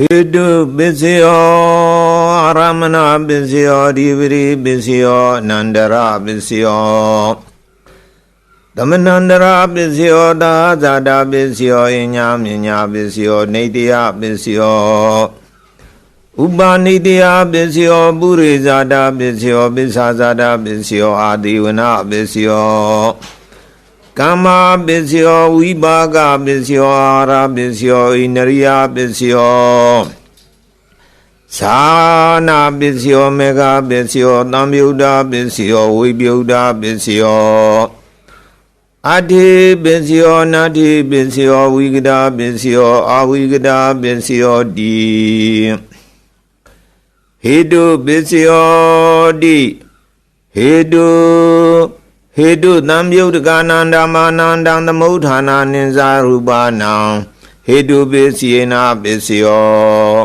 ဟေတုပစ္စယောအာရမဏပစ္စယောဒီပရိပစ္စယောအနန္တရပစ္စယောသမဏန္တရပစ္စယောသာဇာတာပစ္စယောအညာမြညာပစ္စယောနေတယပစ္စယောဥပါနိတယပစ္စယောပုရိဇာတာပစ္စယောပိစ္ဆာဇာတာပစ္စယောအာတိဝနပစ္စယော ကမ္မာပစ္စယောဝိပါကပစ္စယောအာရပစ္စယောဣန္ဒရိယပစ္စယောသာနာပစ္စယောမေဃပစ္စယောသံယုဒ္ဓပစ္စယောဝိပယုဒ္ဓပစ္စယောအတ္ถิပစ္စယောနတ္ถิပစ္စယောဝိကဒပစ္စယောအာဝိကဒပစ္စယောတိဟေတုပစ္စယောတိဟေတု ဟေတုသံယုတ်တကနန္ဒမာနန္တံသမုဋ္ဌာနာနိဇာရူပနံဟေတုပစ္စယေနပစ္စယော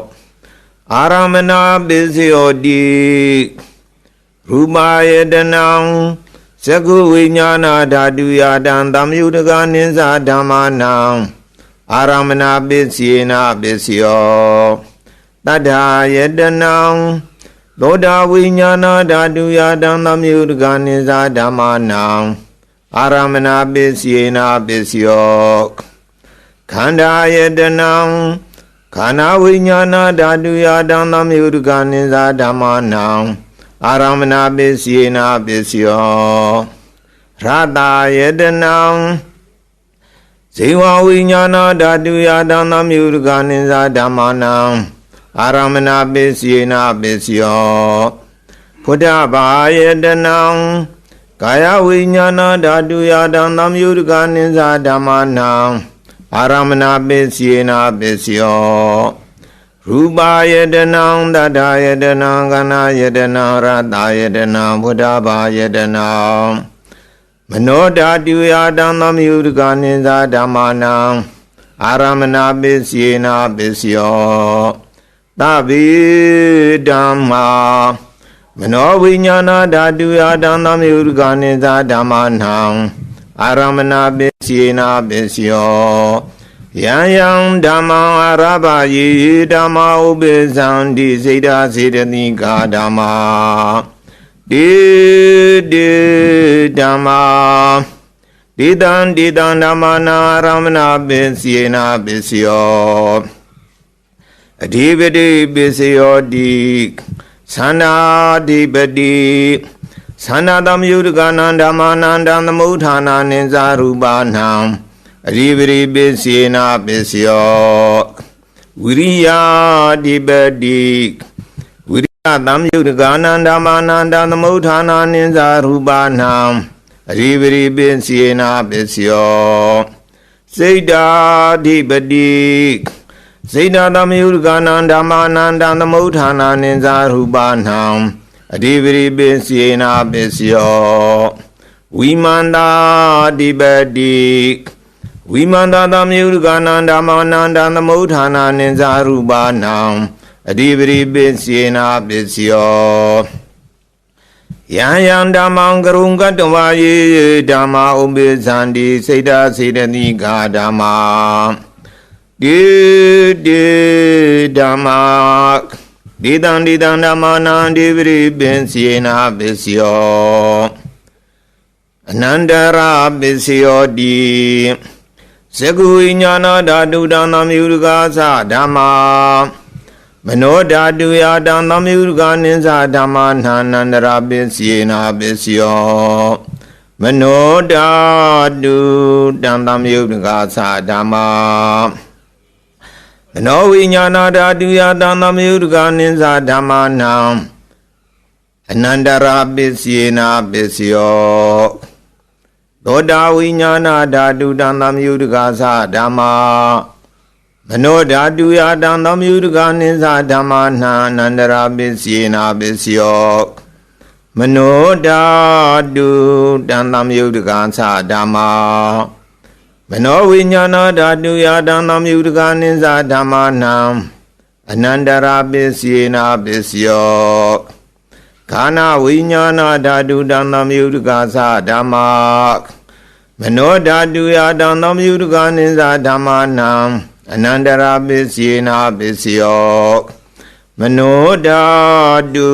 အာရမဏပစ္စယောတိရူပယတနံသကုဝိညာဏဓာတုယတံသမယုတကနိဇာဓမ္မာနံအာရမဏပစ္စယေနပစ္စယောတတ္ထာယတနံ သောတာဝိညာဏဓာတုယတံသမယုတကနိဇာဓမ္မာနံအာရမဏပစ္စယေနပစ္စယောခန္ဓာယတနံခန္ဓာဝိညာဏဓာတုယတံသမယုတကနိဇာဓမ္မာနံအာရမဏပစ္စယေနပစ္စယောရတယတနံဇေဝဝိညာဏဓာတုယတံသမယုတကနိဇာဓမ္မာနံ အာရမဏပစ္စယေနပစ္စယောဖုဒ္ဓဘာယတနံကာယဝိညာဏဓာတုယတံသမယုတကနိဇာဓမ္မာနံအာရမဏပစ္စယေနပစ္စယောရူပယတနံတတ္ထာယတနံကနာယတနံရတယတနံဘုဒ္ဓဘာယတနံမနောဓာတုယတံသမယုတကနိဇာဓမ္မာနံအာရမဏပစ္စယေနပစ္စယော သဗ္ဗေဓမ္မာမနောဝိညာဏဓာတုယတံသမယုတကနိဇာဓမ္မာနံအာရမဏပစ္စယေနပစ္စယောယံယံဓမ္မံအာရဘယေဓမ္မာဥပိသံတိစေတစေတတိကာဓမ္မာတေတေဓမ္မာဒေတံဒေတံဓမ္မနာရမဏပစ္စယေနပစ္စယော အဓိပတိပစ္စယောတိသန္နာဓိပတိသန္နာသမယုတကနံဓမ္မနန္တံသမုဋ္ဌာနာနိဇာရူပနံအရိပရိပစ္စယေနပစ္စယောဝိရိယဓိပတိဝိရိယသမယုတကနံဓမ္မနန္တံသမုဋ္ဌာနာနိဇာရူပနံအရိပရိပစ္စယေနပစ္စယောစိတ်တာဓိပတိ စေတသမယုတကနံဓမ္မာနန္တံသမုဋ္ဌာနာနိဇာရူပနံအဓိပရိပစ္စယေနပစ္စယောဝိမန္တာဓိပတိဝိမန္တာသမယုတကနံဓမ္မာနန္တံသမုဋ္ဌာနာနိဇာရူပနံအဓိပရိပစ္စယေနပစ္စယောယံယံဓမ္မံကရုံကတဝါယေဓမ္မာဥပိသန္တိစေတစေတတိကာဓမ္မာ တိတိဓမ္မာဒီတံဒီတံဓမ္မာနံဒီပရိပင်စီနာပစ္စယောအနန္တရာပစ္စယောတိဇဂုဝိညာဏဓာတုတံသမယုရကာသဓမ္မာမနောဓာတုယတံသမယုရကာနိသဓမ္မာနာနန္တရာပစ္စယေနာပစ္စယောမနောဓာတုတံသမယုရကာသဓမ္မာ မနောဝိညာဏဓာတုယတံသမယုတကနိသဓမ္မာနံအနန္တရာပစ္စယေနာပစ္စယောသောတာဝိညာဏဓာတုတံသမယုတကသဓမ္မာမနောဓာတုယတံသမယုတကနိသဓမ္မာနံအနန္တရာပစ္စယေနာပစ္စယောမနောဓာတုတံသမယုတကသဓမ္မာ မနောဝိညာဏဓာတုယတံသမယုတကနိစ္စဓမ္မာနံအနန္တရာပစ္စယေနာပစ္စယောခန္ဓာဝိညာဏဓာတုတံသမယုတကသဓမ္မာမနောဓာတုယတံသမယုတကနိစ္စဓမ္မာနံအနန္တရာပစ္စယေနာပစ္စယောမနောဓာတု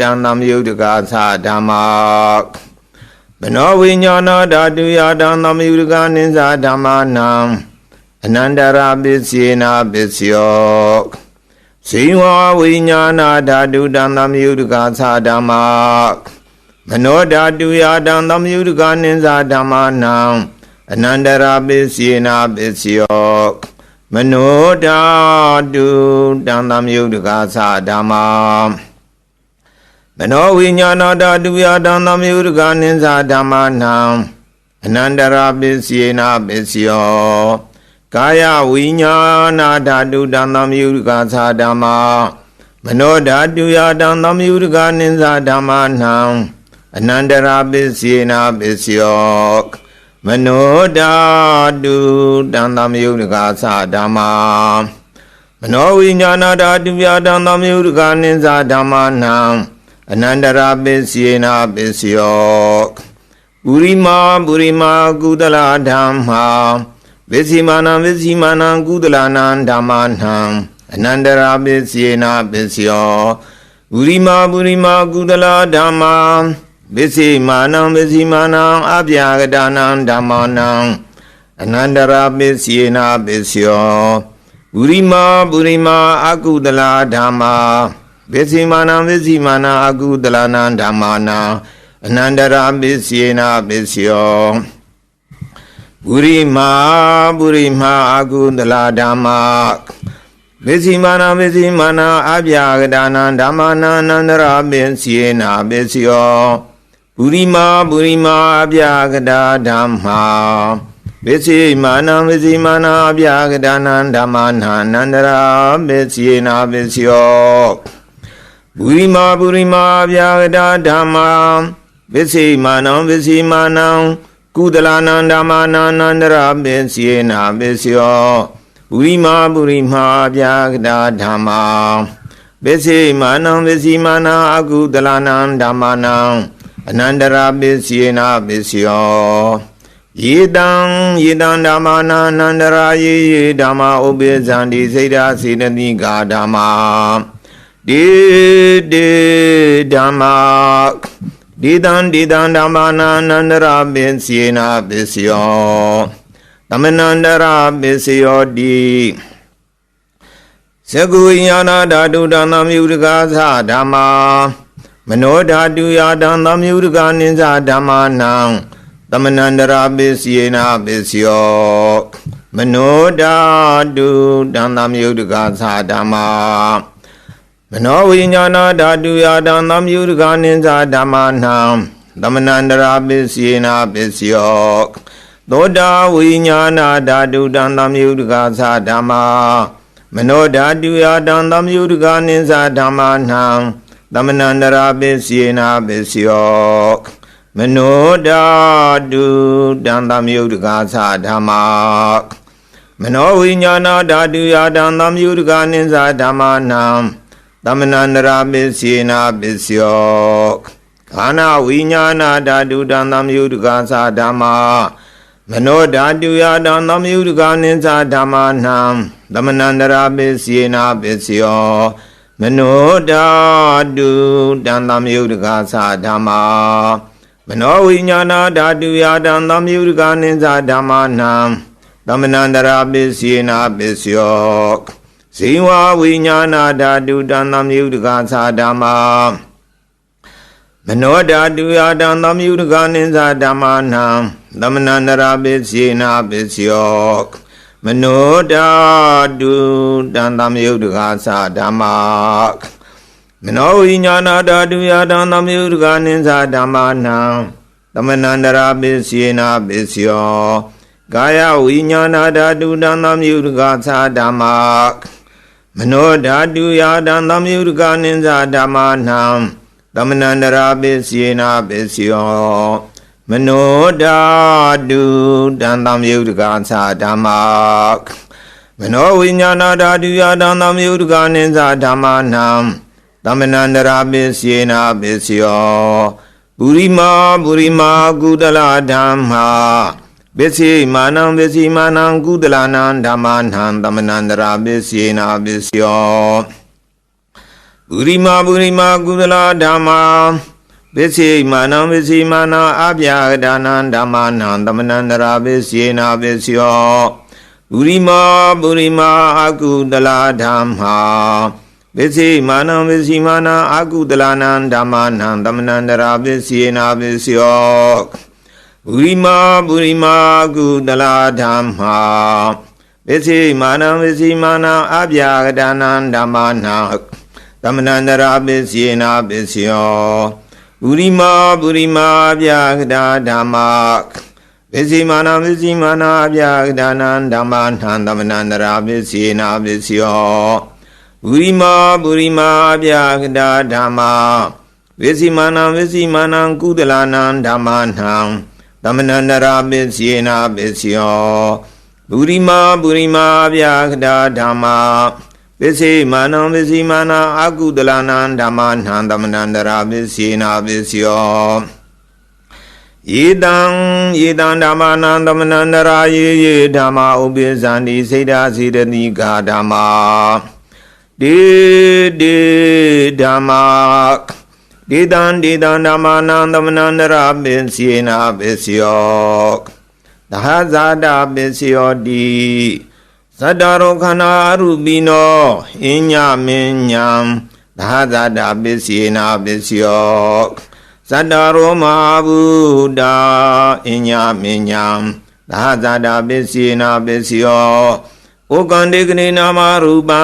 တံသမယုတ်တကာသဓမ္မာ မနောဝိညာဏဓာတုယတံသမယုတ်တကာနိသဓမ္မာနံအနန္တရာပစ္စယေနာပစ္စယောဇိဝဝိညာဏဓာတုတံသမယုတ်တကာသဓမ္မာမနောဓာတုယတံသမယုတ်တကာနိသဓမ္မာနံအနန္တရာပစ္စယေနာပစ္စယောမနောဓာတုတံသမယုတ်တကာသဓမ္မာ မနောဝိညာဏဓာတုယတံသမယုတ်တကာနိသဓမ္မာနံအနန္တရာပစ္စယေနာပစ္စယောကာယဝိညာဏဓာတုတံသမယုတ်တကာသဓမ္မာမနောဓာတုယတံသမယုတ်တကာနိသဓမ္မာနံအနန္တရာပစ္စယေနာပစ္စယောမနောဓာတုတံသမယုတ်တကာသဓမ္မာမနောဝိညာဏဓာတုယတံသမယုတ်တကာနိသဓမ္မာနံ အနန္တရာပစ္စယေနာပစ္စယောပုရိမာပုရိမာကုသလဓမ္မာဝိစီမာနံဝိစီမာနံကုသလနာဓမ္မာနံအနန္တရာပစ္စယေနာပစ္စယောပုရိမာပုရိမာကုသလဓမ္မာဝိစီမာနံဝိစီမာနံအပြာကတနာဓမ္မာနံအနန္တရာပစ္စယေနာပစ္စယောပုရိမာပုရိမာအကုသလဓမ္မာ ဝိစီမာနံဝိစီမာနံအကုသလနာဓမ္မာနံအနန္တရာပစ္စယေနာပစ္စယောပုရိမာပုရိမာအကုသလဓမ္မာဝိစီမာနဝိစီမာနအပြာကဒါနံဓမ္မာနံအနန္တရာပစ္စယေနာပစ္စယောပုရိမာပုရိမာအပြာကဒါဓမ္မာဝိစီမာနဝိစီမာနအပြာကဒါနံဓမ္မာနံအနန္တရာပစ္စယေနာပစ္စယော ပုရိမာပုရိမာအပြာကဒါဓမ္မာဝိစီမာနဝိစီမာနံကုသလနာဓမ္မာနန္တရာပစ္စယေနာပစ္စယောပုရိမာပုရိမာပြာကတာဓမ္မာပစ္စေမာနံပစ္စည်းမာနံအကုသလနာဓမ္မာနံအနန္တရာပစ္စယေနာပစ္စယောယေတံယေတံဓမ္မာနံအနန္တရာယေယေဓမ္မာဥပိဇံတိစိတ်ဓာစေတတိကာဓမ္မာ တေတေဓမ္မာဒီတံဒီတံဓမ္မာနာအနန္တရာပစ္စယေနာပစ္စယောသမဏန္တရာပစ္စယောတိသကုညာနာဓာတုတံသမယုတကာသဓမ္မာမနောဓာတုယတံသမယုတကာနိသဓမ္မာနံသမဏန္တရာပစ္စယေနာပစ္စယောမနောဓာတုတံသမယုတကာသဓမ္မာ မနောဝိညာဏဓာတုယတံသမယုတကာနိသဓမ္မာနံသမဏန္တရာပစ္စယေနာပစ္စယောသောတာဝိညာဏဓာတုတံသမယုတကာသဓမ္မာမနောဓာတုယတံသမယုတကာနိသဓမ္မာနံသမဏန္တရာပစ္စယေနာပစ္စယောမနောဓာတုတံသမယုတကာသဓမ္မာမနောဝိညာဏဓာတုယတံသမယုတကာနိသဓမ္မာနံ သမဏန္တရာပစ္စယေနာပစ္စယောခန္ဓာဝိညာဏဓာတုတံသမယုတကာသဓမ္မာမနောဓာတုယတံသမယုတကာနိသဓမ္မာနံသမဏန္တရာပစ္စယေနာပစ္စယောမနောဓာတုတံသမယုတကာသဓမ္မာမနောဝိညာဏဓာတုယတံသမယုတကာနိသဓမ္မာနံသမဏန္တရာပစ္စယေနာပစ္စယော ဇိဝဝိညာဏဓာတုတံသမယုတကာသဓမ္မာမနောဓာတုယတံသမယုတကာနိသဓမ္မာနံသမဏန္တရာပစ္စေနာပစ္စယောမနောဓာတုတံသမယုတကာသဓမ္မာမနောဝိညာဏဓာတုယတံသမယုတကာနိသဓမ္မာနံသမဏန္တရာပစ္စေနာပစ္စယောကာယဝိညာဏဓာတုတံသမယုတကာသဓမ္မာ မနောဓာတုယတံသမယုတကာနိသဓမ္မာနံသမဏန္တရာပစ္စေနာပစ္စယောမနောဓာတုတံတံယုတ်တကာသဓမ္မာမနောဝိညာဏဓာတုယတံတံယုတ်တကာနိသဓမ္မာနံသမဏန္တရာပစ္စေနာပစ္စယောပုရိမာပုရိမာကုသလဓမ္မာဝ ပစ္စည်းမာနံပစ္စည်းမာနံကုသလနာဓမ္မနာသမဏန္တရာပစ္စယေနာပစ္စယောပုရိမာပုရိမာကုသလဓမ္မာပစ္စည်းမာနံပစ္စည်းမာနံအပြာဒါနံဓမ္မနာသမဏန္တရာပစ္စယေနာပစ္စယောပုရိမာပုရိမာအကုသလဓမ္မာပစ္စည်းမာနံပစ္စည်းမာနံအကုသလနာဓမ္မနာသမဏန္တရာပစ္စယေနာပစ္စယော ပုရိမာပုရိမာကုသလဓမ္မာပစ္စည်းမာနံပစ္စည်းမာနံအပြာဒါနံဓမ္မနာသမဏန္တရာပစ္စယေနာပစ္စယောပုရိမာပုရိမာပြာကတာဓမ္မာပစ္စည်းမာနပစ္စည်းမာနာပြာကတာနံဓမ္မာနံသမဏန္တရာပစ္စယေနာပစ္စယောပုရိမာပုရိမာပြာကတာဓမ္မာပစ္စည်းမာနပစ္စည်းမာနံကုသလနံဓမ္မာနံ သမဏန္တရာပစ္စယေနာပစ္စယောပုရိမာပုရိမာပြာကတာဓမ္မာပစ္စေမာနံပစ္စီမာနာအာကုတလနာဓမ္မနံသမဏန္တရာပစ္စေနာပစ္စယောယေတံယေတံဓမ္မနံသမဏန္တရာယေယေဓမ္မဥပိသန္တိစေတစေတတိကာဓမ္မာဒေဒေဓမ္မာ ဒေတံဒေတံဓမ္မနံသမဏန္တရာပစ္စေနာပစ္စယောသဟဇာတာပစ္စယောတိသတ္တရောခန္ဓာအရုပိနောအညမင်းညာသာသတာပစ္စယေနာပစ္စယောသတ္တရောမဟာဗုဒ္ဓအညမင်းညာသာသတာပစ္စယေနာပစ္စယော ဩကန္တေကနေနာမရူပံ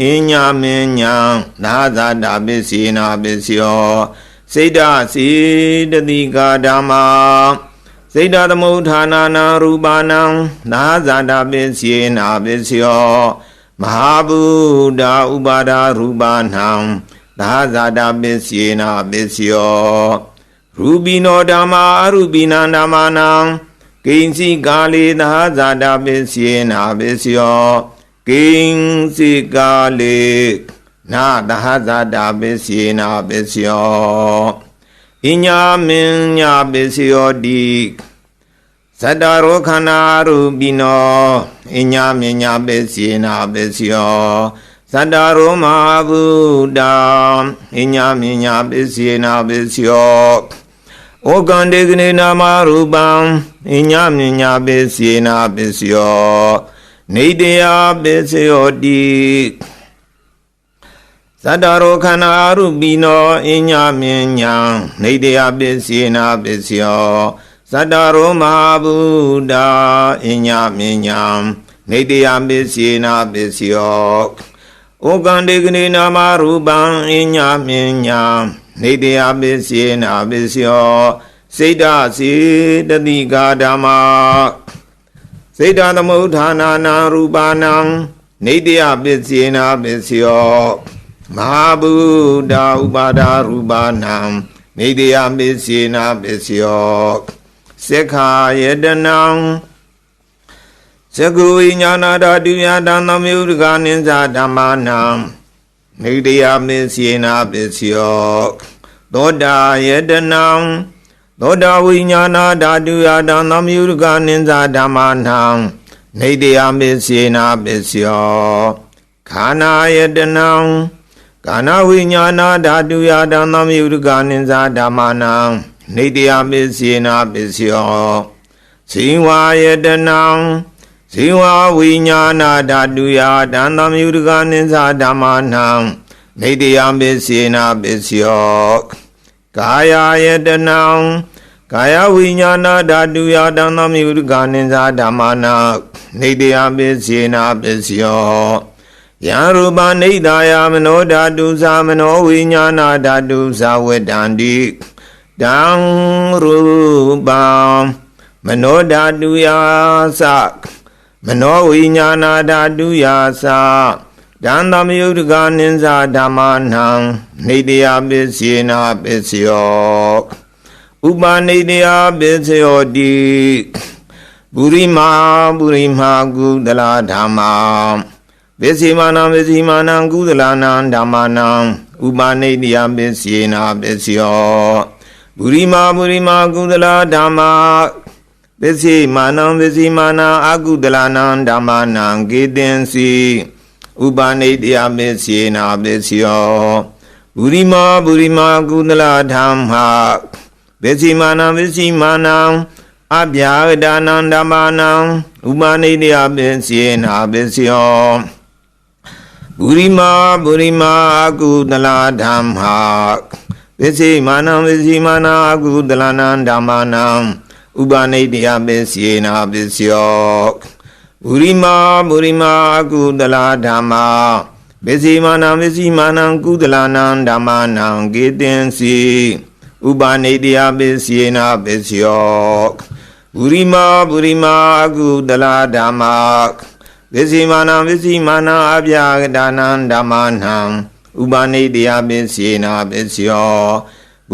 အညမင်းညာသာသတာပစ္စယေနာပစ္စယောစိတ်တစေတတိကာဓမ္မာစေတသမုဋ္ဌာနာနာရူပါနံနာဇာတာပစ္စယေနာပစ္စယောမဟာဗုဒ္ဓဥပါဒရူပါနံနာဇာတာပစ္စယေနာပစ္စယောရူပိနောဓမ္မာအရူပိနာဓမ္မာနံ ကိဉ္စီကာလေနာဇာတာပစ္စယေနာပစ္စယောကိဉ္စီကာလေနာသဟဇာတာပစ္စယေနာပစ္စယောအညာမင်းညာပစ္စယောတိသတ္တရောခန္ဓာရူပိနောအညာမင်းညာပစ္စယေနာပစ္စယောသတ္တရောမဟာဗုဒ္ဓအညာမင်းညာပစ္စယေနာပစ္စယော ဩကန္တေကနေနာမရူပံအညာမင်းညာပစ္စယေနာပစ္စယောနေတယပစ္စယောတိသတ္တရောခန္ဓာအရုပိနောအညမြညာနေတယပစ္စေနာပစ္စယောသတ္တရောမဟာဗုဒ္ဓအညမြညာနေတယပစ္စေနာပစ္စယောဩကန္တေကနေနာမရူပံအညမြညာ နေတယပစ္စေနာပစ္စယောစိတ်တစေတတိကာဓမ္မာစိတ်တသမုဋ္ဌာနာနာရူပါနံနေတယပစ္စေနာပစ္စယောမဟာဗုဒ္ဓဥပါဒရူပနာနေတယပစ္စေနာပစ္စယောသက္ခာယတနံသကုဝိညာဏဓာတုယတံသမယုဒကနိစ္စဓမ္မာနံ နေတယပစ္စေနာပစ္စယောသောတာယတနံသောတာဝိညာဏဓာတုယတံသမယုဒကနိစ္စဓမ္မာနံနေတယပစ္စေနာပစ္စယောခန္ဓာယတနံကာနဝိညာဏဓာတုယတံသမယုဒကနိစ္စဓမ္မာနံနေတယပစ္စေနာပစ္စယောဇိဝါယတနံ ဇိဝဝိညာဏဓာတုယတံသမယုဒကနိစ္စဓမ္မာနံနေတယပစ္စေနာပစ္စယောကာယယတနံကာယဝိညာဏဓာတုယတံသမယုဒကနိစ္စဓမ္မာနံနေတယပစ္စေနာပစ္စယောယံရူပနိဒာယမနောဓာတုသမနောဝိညာဏဓာတုသဝတ္တန္တိတံရူပံမနောဓာတုယာသ မနောဝိညာဏဓာတုယာသဒံသမယုဒကနိစ္စဓမ္မာနံနေတယပစ္စေနာပစ္စယောဥပနေတယပစ္စယောတိပုရိမာပုရိမာကုသလဓမ္မာပစ္စေမာနံပစ္စေမာနံကုသလနာဓမ္မာနံဥပနိတယပစ္စေနာပစ္စယောပုရိမာပုရိမာကုသလဓမ္မာ ပပစ္စိမာနံပစ္စိမာနံအာကုဒလနာဓမ္မာနံကေတင်စီဥပနိတယမစ္စေနာပစ္စယောဘူရိမာဘူရိမာကုသလဓမ္မာပစ္စိမာနံပစ္စိမာနံအဗျာဒါနံဓမ္မာနံဥပနိတယမစ္စေနာပစ္စယောဘူရိမာဘူရိမာကုသလဓမ္မာပစ္စိမာနံပစ္စိမာနံအကုသလနာဓမ္မာနံ ဥပနိတယပစ္စယေနာပစ္စယောဘူရိမာဘူရိမာကုသလာဓမ္မာပစ္စည်းမာနံပစ္စည်းမာနံကုသလာနံဓမ္မာနံကေတင်စီဥပနိတယပစ္စယေနာပစ္စယောဘူရိမာဘူရိမာကုသလာဓမ္မာပစ္စည်းမာနံပစ္စည်းမာနံအပြာကဒါနံဓမ္မာနံဥပနိတယပစ္စယေနာပစ္စယော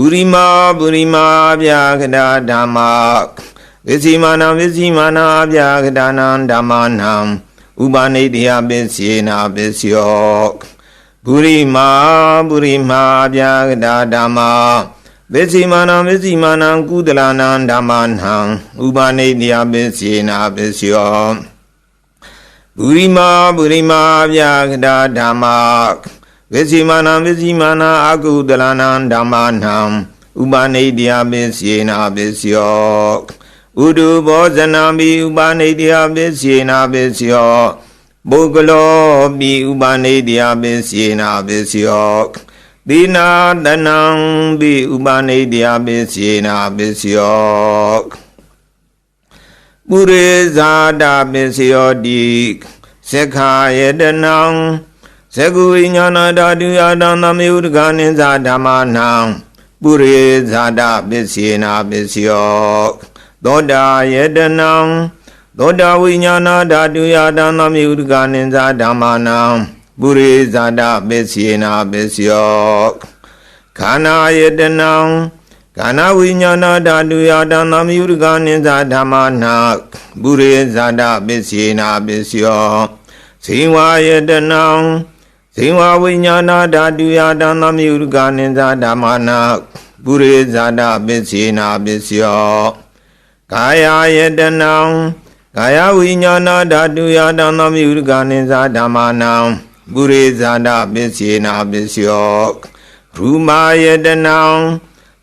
ပုရိမာပုရိမာဗျာကတာဓမ္မာဝိစီမာနံဝိစီမာနာဗျာကတာနံဓမ္မာနံဥပနိတယပစ္စေနာပစ္စယောပုရိမာပုရိမာဗျာကတာဓမ္မာဝိစီမာနံဝိစီမာနံကုသလနံဓမ္မာနံဥပနိတယပစ္စေနာပစ္စယောပုရိမာပုရိမာဗျာကတာဓမ္မာ ဝိစီမာနံဝိစီမာနာအကုသလနံဓမ္မာနံဥပနိတယပစ္စေနာပစ္စယောဥဒုဘောဇနံပိဥပနိတယပစ္စေနာပစ္စယောပုဂ္ဂလောပိဥပနိတယပစ္စေနာပစ္စယောသီနာတနံပိဥပနိတယပစ္စေနာပစ္စယောပုရိဇာတပစ္စယောတိသက္ခာယတနံ ဇဂုဝိညာဏဓာတုယတံသမယုတကနိသဓမ္မနံပုရိဇာတပစ္စေနာပစ္စယောသောတာယတနံသောတာဝိညာဏဓာတုယတံသမယုတကနိသဓမ္မနံပုရိဇာတပစ္စေနာပစ္စယောခန္ဓာယတနံခန္ဓာဝိညာဏဓာတုယတံသမယုတကနိသဓမ္မနံပုရိဇာတပစ္စေနာပစ္စယောဇိဝယတနံ ဇိဝဝိညာဏဓာတုယတံသမယုကနိသဓမ္မာနာပုရိဇာတပစ္စေနာပစ္စယောကာယယတနံကာယဝိညာဏဓာတုယတံသမယုကနိသဓမ္မာနာပုရိဇာတပစ္စေနာပစ္စယောရူမာယတနံ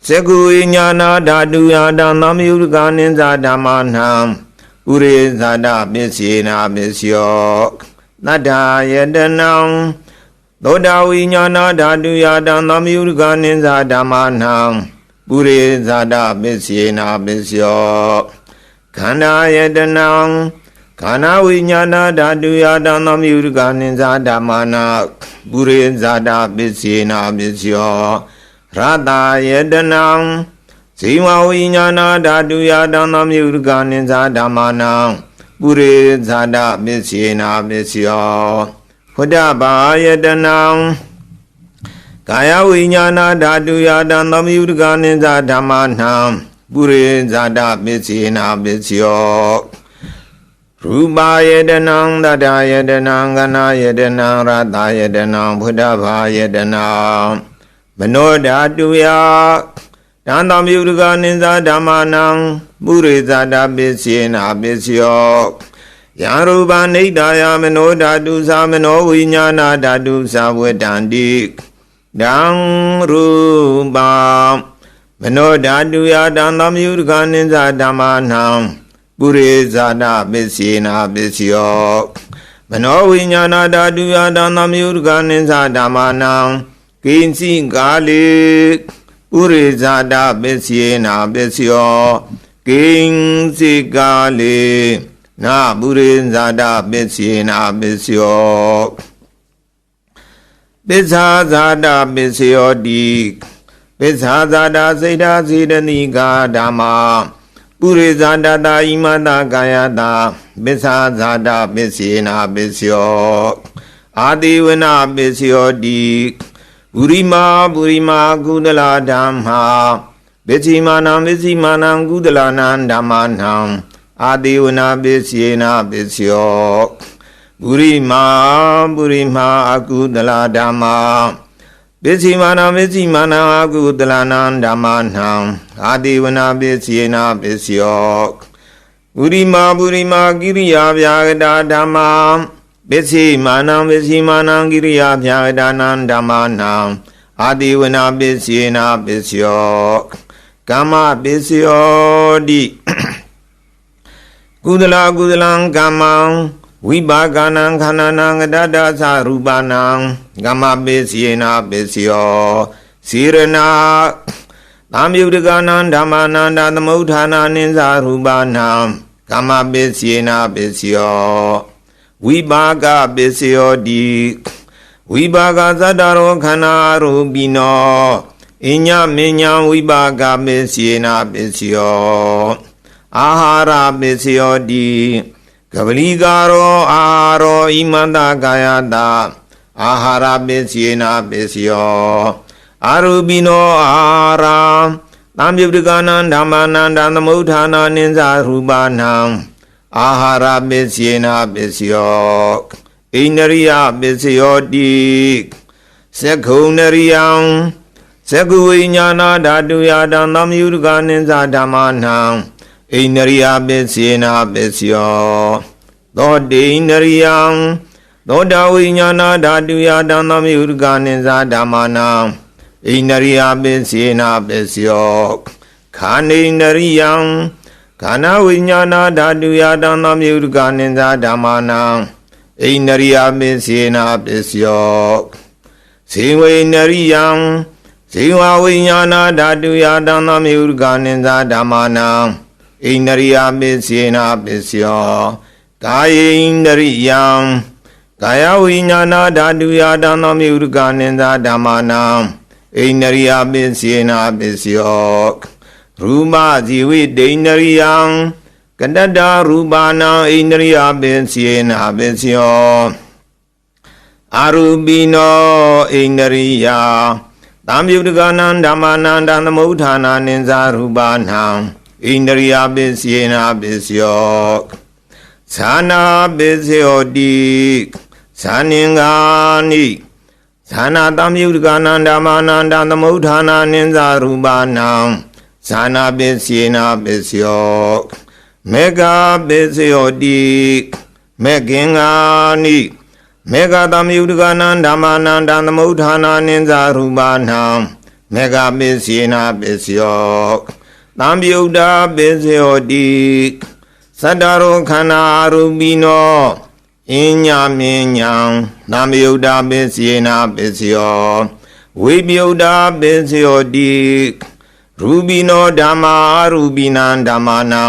သကုဝိညာဏဓာတုယတံသမယုကနိသဓမ္မာနာပုရိဇာတပစ္စေနာပစ္စယောတတ္ထာယတနံ သောတာဝိညာဏဓာတုယတံသမယုကနိသဓမ္မာနံပုရိဇာတပစ္စေနာပစ္စယောခန္ဓာယတနံခန္ဓာဝိညာဏဓာတုယတံသမယုကနိသဓမ္မာနံပုရိဇာတပစ္စေနာပစ္စယောရတယတနံဇိဝဝိညာဏဓာတုယတံသမယုကနိသဓမ္မာနံပုရိဇာတပစ္စေနာပစ္စယော ဖုဒ္ဓဘာယတနံကာယဝိညာဏဓာတုယတံသမယုတကနိသဓမ္မာနံပုရိဇာတပစ္စေနာပစ္စယောရူပါယတနံတတယတနံကနာယတနံရတယတနံဖုဒ္ဓဘာယတနံမနောဓာတုယတံသမယုတကနိသဓမ္မာနံပုရိဇာတပစ္စေနာပစ္စယော ယရူပနိဒာယမနောဓာတုသာမနောဝိညာဏဓာတုသာဝတ္တန္တိဒံရူပမနောဓာတုယတံသမယုဒကနိသဓမ္မာနံပုရိဇာနာပစ္စေနာပစ္စယောမနောဝိညာဏဓာတုယတံသမယုဒကနိသဓမ္မာနံကိဉ္စီကာလေပုရိဇာတာပစ္စေနာပစ္စယောကိဉ္စီကာလေ နာပုရိဇာတပစ္စေနာပစ္စယောပစ္ဆာဇာတပစ္စယောတိပစ္ဆာဇာတစေတစေတနိကာဓမ္မာပုရိဇာတတာဣမတကာယတာပစ္ဆာဇာတပစ္စေနာပစ္စယောအာတိဝနာပစ္စယောတိပုရိမာပုရိမာကုသလာဓမ္မာပစ္စိမာနံပစ္စိမာနံကုသလာနံဓမ္မာနံ အာတိဝနာပစ္စယေနာပစ္စယောပုရိမာပုရိမာအကုသလာဓမ္မာပစ္စည်းမာနပစ္စည်းမာနအကုသလနာဓမ္မာနံအာတိဝနာပစ္စယေနာပစ္စယောပုရိမာပုရိမာကိရိယာဗျာဂတာဓမ္မာပစ္စိမာနံပစ္စိမာနံကိရိယာဗျာဂတာနံဓမ္မာနံအာတိဝနာပစ္စေနာပစ္စယောကမ္မပစ္စယောတိ ကုသလကုသလံကမ္မံဝိပါကနံခန္ဓာနံကတတသရူပနံကမ္မပစ္စေနာပစ္စယောစေရနာသံယုတကနံဓမ္မာနန္တသမုဋ္ဌာနာနိသရူပနံကမ္မပစ္စေနာပစ္စယောဝိပါကပစ္စယောတိဝိပါကသတ္တရောခန္ဓာရူပိနောအညမဉ္ဇံဝိပါကပစ္စေနာပစ္စယော အာဟာရပစ္စယောတိကပလီကာရောအာဟာရောဣမန္တကာယတာအာဟာရပစ္စေနာပစ္စယောအာရူပိနောအာဟာရသံယုတကနံဓမ္မာနန္တသမုဋ္ဌာနာနိသရူပနံအာဟာရပစ္စေနာပစ္စယောဣန္ဒရိယပစ္စယောတိသက္ခုံနရိယံသက္ခုဝိညာဏဓာတုယတံသမယုတကနိသဓမ္မာနံ ဣန္ဒရိယပစ္စေနာပစ္စယောသောတိဣန္ဒရိယံသောတာဝိညာဏဓာတုယတံသမယုတကနိသဓမ္မာနံဣန္ဒရိယပစ္စေနာပစ္စယောခာနိန္ဒရိယံခန္ဓာဝိညာဏဓာတုယတံသမယုတကနိသဓမ္မာနံဣန္ဒရိယပစ္စေနာပစ္စယောဇေဝိန္ဒရိယံဇေဝဝိညာဏဓာတုယတံသမယုတကနိသဓမ္မာနံ ဣန္ဒရိယပစ္စေနာပစ္စယောကာယေန္ဒရိယံကာယဝိညာဏဓာတုယတံသမယုတကနိသဓမ္မာနံဣန္ဒရိယပစ္စေနာပစ္စယောရူပဇီဝိဒိန္ဒရိယံကတတ္တရူပနာဣန္ဒရိယပစ္စေနာပစ္စယောအာရူပိနောဣန္ဒရိယသံယုတကနံဓမ္မာနန္တသမုဋ္ဌာနာနိသရူပနံ ဣန္ဒရိယပစ္စေနာပစ္စယောသနာပစ္စယောတိသနင်္ဂာနိသနာတံယုတကနံဓမ္မာနန္တသမုဋ္ဌာနာနိသရူပနံသနာပစ္စေနာပစ္စယောမေဃပစ္စယောတိမေခင်္ဂာနိမေဃတမယုတကနံဓမ္မာနန္တသမုဋ္ဌာနာနိသရူပနံမေဃပစ္စေနာပစ္စယော သံယုတ်တာပစ္စယောတိသတ္တရောခန္ဓာရူပိနောအင်းညာမင်းညာသံယုတ်တာပစ္စေနာပစ္စယောဝိပယုတ်တာပစ္စယောတိရူပိနောဓမ္မာရူပိနံဓမ္မာနံ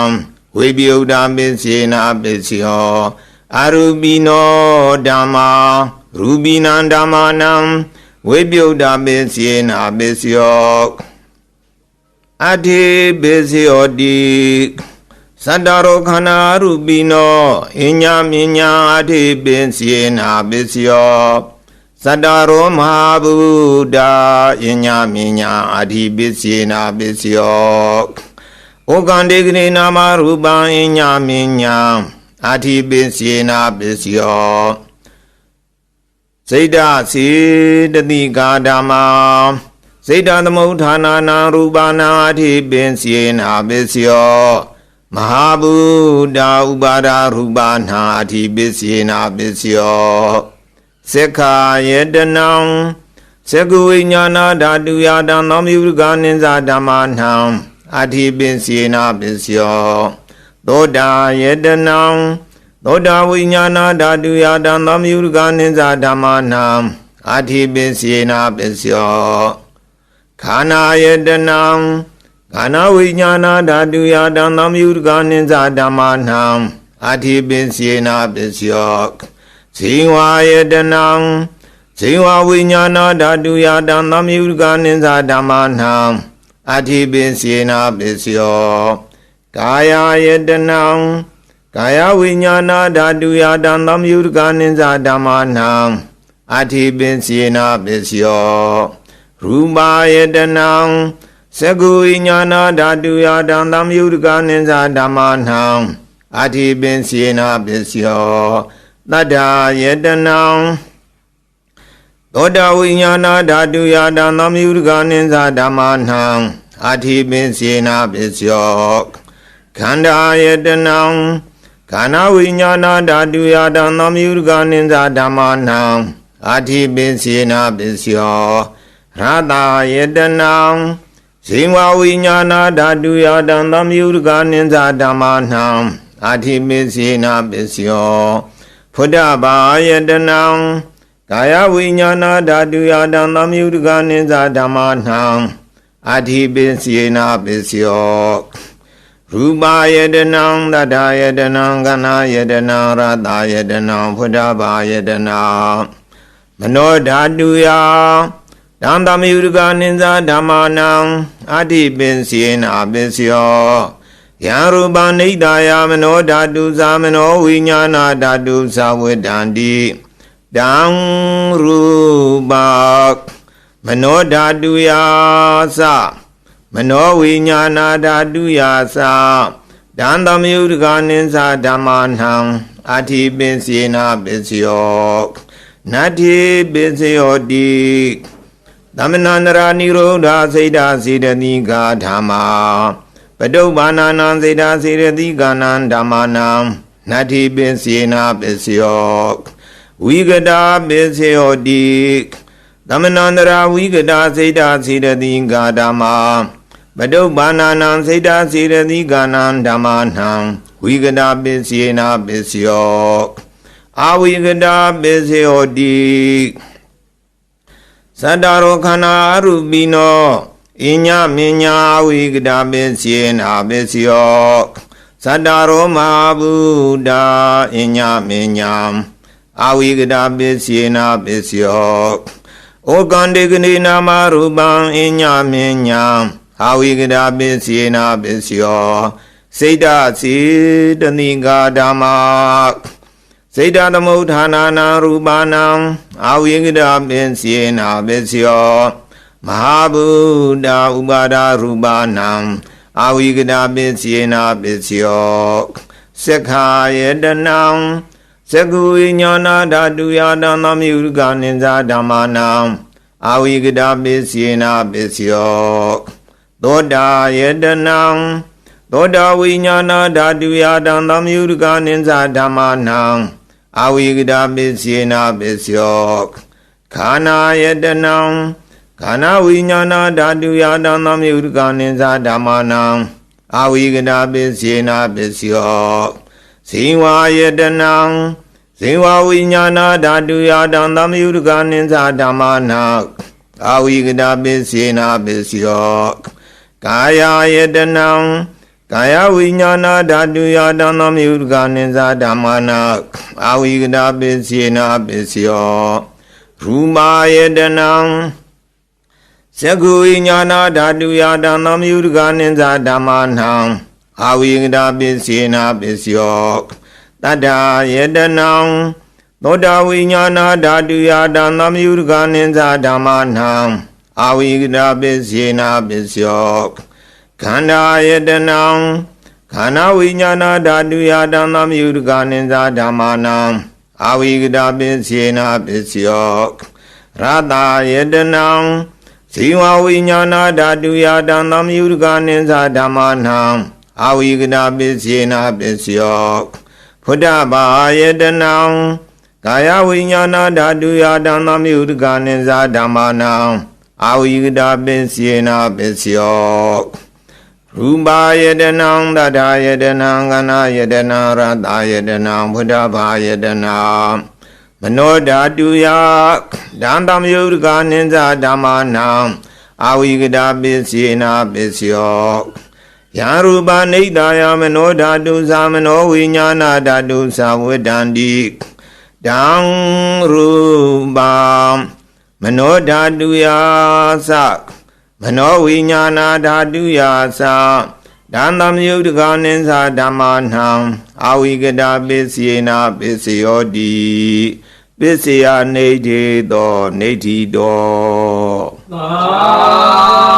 ဝိပယုတ်တာပစ္စေနာပစ္စယောအရူပိနောဓမ္မာရူပိနံဓမ္မာနံဝိပယုတ်တာပစ္စေနာပစ္စယော အထေပစ္စယောတိသတ္တရောခန္ဓာရူပိနောအညမညာအထေပစ္စေနာပစ္စယောသတ္တရောမဟာဗုဒ္ဓအညမညာအဓိပစ္စေနာပစ္စယောဩကံတေကရေနာမရူပံအညမညာအဓိပစ္စေနာပစ္စယောစိတ်ဓာစေတတိကာဓမ္မာ စိတ်ဓာသမုဋ္ဌာနာနာရူပနာအဓိပင်စေနာပစ္စယောမဟာဗုဒ္ဓဥပါဒရူပနာအဓိပစ္စေနာပစ္စယောသက္ခာယတနံသက္ကဝိညာဏဓာတုယတံသောမြုကနိသဓမ္မာနံအဓိပင်စေနာပစ္စယောသောတာယတနံသောတာဝိညာဏဓာတုယတံသောမြုကနိသဓမ္မာနံအဓိပင်စေနာပစ္စယော ခန္ဓာယတနံခန္ဓာဝိညာဏဓာတုယတံသောမြုကနိသဓမ္မာနံအဓိပင်စေနာပစ္စယောဇိဝါယတနံဇိဝဝိညာဏဓာတုယတံသမယုကနိသဓမ္မာနံအဋ္ဌိပင်စေနာပစ္စယောကာယယတနံကာယဝိညာဏဓာတုယတံသမယုကနိသဓမ္မာနံအဋ္ဌိပင်စေနာပစ္စယော ရူပါယတနံသကုဝိညာဏဓာတုယတံသမယုကနိသဓမ္မာနံအဋ္ဌိပင်စေနာပစ္စယောတတ္ထာယတနံသောတာဝိညာဏဓာတုယတံသမယုဒကနိသဓမ္မာနံအာတိပင်စေနာပစ္စယောခန္ဓာယတနံခန္ဓာဝိညာဏဓာတုယတံသမယုဒကနိဇာဓမ္မနံအာတိပစ္စေနာပစ္စယော ရတယတနံဇိဝဝိညာဏဓာတုယတံသမယုဒကနိဇာဓမ္မနံအာတိပစ္စေနာပစ္စယောဖုဒ္ဓဘာယတနံကာယဝိညာဏဓာတုယတံသမယုဒကနိဇာဓမ္မနံအာတိပစ္စေနာပစ္စယောရူပယတနံတတ္ထာယတနံကနာယတနံရတယတနံဖုဒ္ဓဘာယတနံမနောဓာတုယ တံတမယုဒကနိဇာဓမ္မာနံအတိပင်စေနာပစ္စယောယံရူပနိဒာယမနောဓာတုသာမနောဝိညာဏဓာတုသာဝေတံတိတံရူပမနောဓာတုယသမနောဝိညာဏဓာတုယာသဒန္တမယုဒကနိသဓမ္မာနံအာတိပင်စေနာပစ္စယောနတ္ထိပစ္စယောတိ သမဏန္တရာနိရောဓစေတစေတတိကာဓမ္မာပတုပ္ပါဏာနံစေတစေတတိကာနံဓမ္မာနံနတ္ထိပင်စေနာပစ္စယောဝိကတာပစ္စယောတိသမဏန္တရာဝိကတာစေတစေတတိကာဓမ္မာပတုပ္ပါဏာနံစေတစေရတိကာနံဓမ္မာနံဝိကတာပစ္စယေနာပစ္စယောအာဝိကတာပစ္စယောတိ သတ္တရောခန္ဓာအရူပိနောအညမညာအာဝိကတာပစ္စယေနာပစ္စယောသတ္တရောမဟာဗုဒ္ဓအညမညာအာဝိကတာပစ္စယေနာပစ္စယောဩကန္တေကနေနာမရူပံအညမညာအာဝိကရာပစ္စယေနာပစ္စယောစိတ်တစေတနိကာဓမ္မာ စိတ်တသမုဋ္ဌာနာနာရူပါဏံအာဝိကရာပစ္စယေနာပစ္စယောမဟာဗုဒ္ဓဥပါဒရူပါဏံအာဝိကရာပစ္စယေနာပစ္စယောစက္ခာယတနံသကုဝိညာဏဓာတုယတံသမယုကနိဇာဓမ္မာနံအာဝိကရာပစ္စယေနာပစ္စယောသောတာယတနံသောတာဝိညာဏဓာတုယတံသမယုဒကနိသဓမ္မာနံ အဝိကဒပစ္စေနာပစ္စယောခန္ဓာယတနံခန္ဓာဝိညာဏဓာတုယတံသမယုဒကနိသဓမ္မာနံအဝိကဒပစ္စေနာပစ္စယောဇိဝယတနံဇိဝဝိညာဏဓာတုယတံသမယုဒကနိသဓမ္မာနံအဝိကဒပစ္စေနာပစ္စယောကာယယတနံ ကာယဝိညာဏဓာတုယတံသမယုဒကနိဇာဓမ္မာနာအာဝိကတာပစ္စေနာပစ္စယောရူမာယတနံသကုဝိညာဏဓာတုယတံသမယုဒကနိဇာဓမ္မာနာအာဝိကတာပစ္စေနာပစ္စယောတတ္ထာယတနံသောတာဝိညာဏဓာတုယတံသမယုဒကနိဇာဓမ္မာနာအာဝိကတာပစ္စေနာပစ္စယော ခန္ဓာယတနံခန္ဓာဝိညာဏဓာတုယတံသမယုဒကနိဇာဓမ္မာနံအာဝိကတာပစ္စေနာပစ္စယောရတယတနံဇီဝဝိညာဏဓာတုယတံသမယုဒကနိဇာဓမ္မာနံအာဝိကတာပစ္စေနာပစ္စယောဖုဒ္ဓဘာယတနံကာယဝိညာဏဓာတုယတံသမယုဒကနိဇာဓမ္မာနံအာဝိကတာပစ္စေနာပစ္စယော ရူပါယတနံတထာယတနံကနာယတနံရတယတနံဘုဒ္ဓဘာယတနံမနောဓာတုယဒန္တမယုဒကနိဇာဓမ္မာနံအာဝိကတာပစ္စေနာပစ္စယောယံရူပနိဒာယမနောဓာတုသာမနောဝိညာဏဓာတုသာဝတ္တန္တိဒံရူပံမနောဓာတုယာသ မနောဝိညာဏဓာတုယာသဒန္တမယုတ်တကနိသဓမ္မာနံအာဝိကတာပစ္စယေနာပစ္စယောတိပစ္စယနေတိသောနေတိတောသာ